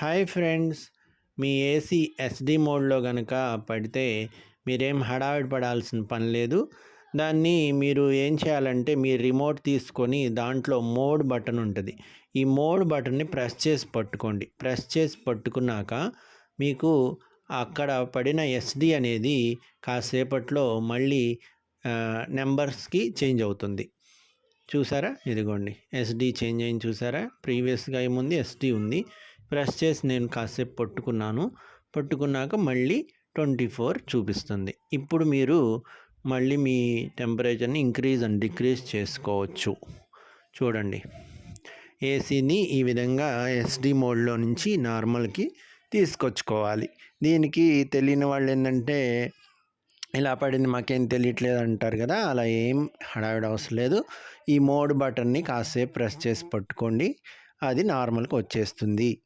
Hi friends. మీ AC SD మోడ్లో కనుక పడితే మీరేం హడావిడి పడాల్సిన పని లేదు. దాన్ని మీరు ఏం చేయాలంటే మీ రిమోట్ తీసుకొని దాంట్లో మోడ్ బటన్ ఉంటుంది. ఈ మోడ్ బటన్ని ప్రెస్ చేసి పట్టుకోండి. ప్రెస్ చేసి పట్టుకున్నాక మీకు అక్కడ పడిన ఎస్డి అనేది కాసేపట్లో మళ్ళీ నెంబర్స్కి చేంజ్ అవుతుంది. చూసారా? ఇదిగోండి. ఎస్డి చేంజ్ అయింది చూసారా? ప్రీవియస్గా ఏముంది? ఎస్డి ఉంది. ప్రెస్ చేసి నేను కాసేపు పట్టుకున్నాను. పట్టుకున్నాక మళ్ళీ ట్వంటీ ఫోర్ చూపిస్తుంది. ఇప్పుడు మీరు మళ్ళీ మీ టెంపరేచర్ని ఇంక్రీజ్ అండ్ డిక్రీజ్ చేసుకోవచ్చు. చూడండి. ఏసీని ఈ విధంగా ఎస్డి మోడ్లో నుంచి నార్మల్కి తీసుకొచ్చుకోవాలి. దీనికి తెలియని వాళ్ళు ఏంటంటే ఇలా పడింది మాకేం తెలియట్లేదు అంటారు కదా అలా ఏం హడావిడి అవసరం లేదు. ఈ మోడ్ బటన్ని కాసేపు ప్రెస్ చేసి పట్టుకోండి. అది నార్మల్కి వచ్చేస్తుంది.